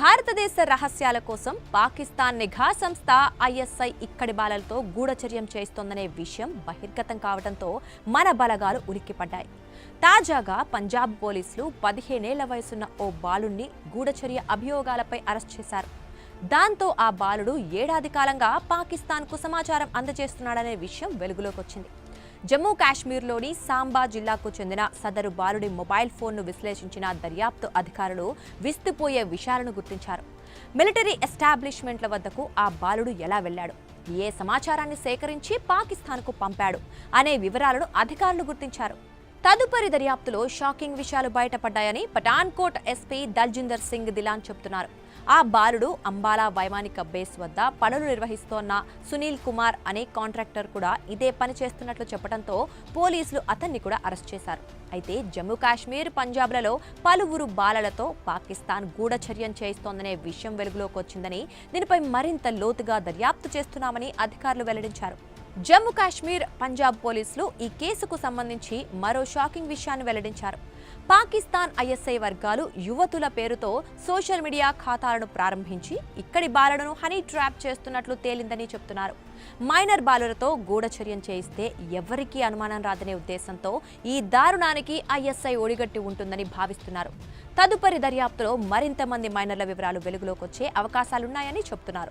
భారతదేశ రహస్యాల కోసం పాకిస్తాన్ నిఘా సంస్థ ఐఎస్ఐ ఇక్కడి బాలలతో గూఢచర్యం చేస్తోందనే విషయం బహిర్గతం కావడంతో మన బలగాలు ఉలిక్కిపడ్డాయి. తాజాగా పంజాబ్ పోలీసులు పదిహేనేళ్ళ వయసున్న ఓ బాలుణ్ణి గూఢచర్య అభియోగాలపై అరెస్ట్ చేశారు. దాంతో ఆ బాలుడు ఏడాది కాలంగా పాకిస్తాన్కు సమాచారం అందజేస్తున్నాడనే విషయం వెలుగులోకి వచ్చింది జమ్మూ కాశ్మీర్లోని సాంబా జిల్లాకు చెందిన సదరు బాలుడి మొబైల్ ఫోన్ను విశ్లేషించిన దర్యాప్తు అధికారులు విస్తుపోయే విషయాలను గుర్తించారు. మిలిటరీ ఎస్టాబ్లిష్మెంట్ల వద్దకు ఆ బాలుడు ఎలా వెళ్ళాడు? ఏ సమాచారాన్ని సేకరించి పాకిస్తాన్కు పంపాడు? అనే వివరాలను అధికారులు గుర్తించారు. తదుపరి దర్యాప్తులో షాకింగ్ విషయాలు బయటపడ్డాయని పఠాన్కోట్ ఎస్పీ దల్జిందర్ సింగ్ దిలాన్ చెబుతున్నారు. ఆ బాలుడు అంబాలా వైమానిక బేస్ వద్ద పనులు నిర్వహిస్తోన్న సునీల్ కుమార్ అనే కాంట్రాక్టర్ కూడా ఇదే పని చేస్తున్నట్లు చెప్పడంతో పోలీసులు అతన్ని కూడా అరెస్ట్ చేశారు. అయితే జమ్మూ కాశ్మీర్ పంజాబ్లలో పలువురు బాలలతో పాకిస్తాన్ గూఢచర్యం చేస్తోందనే విషయం వెలుగులోకి వచ్చిందని దీనిపై మరింత లోతుగా దర్యాప్తు చేస్తున్నామని అధికారులు వెల్లడించారు. జమ్మూ కాశ్మీర్ పంజాబ్ పోలీసులు ఈ కేసుకు సంబంధించి మరో షాకింగ్ విషయాన్ని వెల్లడించారు. పాకిస్తాన్ ఐఎస్ఐ వర్గాలు యువతుల పేరుతో సోషల్ మీడియా ఖాతాలను ప్రారంభించి ఇక్కడి బాలలను హనీ ట్రాప్ చేస్తున్నట్లు తేలిందని చెప్తున్నారు. మైనర్ బాలులతో గూఢచర్యం చేయిస్తే ఎవరికీ అనుమానం రాదనే ఉద్దేశంతో ఈ దారుణానికి ఐఎస్ఐ ఒడిగట్టి ఉంటుందని భావిస్తున్నారు. తదుపరి దర్యాప్తులో మరింత మంది మైనర్ల వివరాలు వెలుగులోకి వచ్చే అవకాశాలున్నాయని చెప్తున్నారు.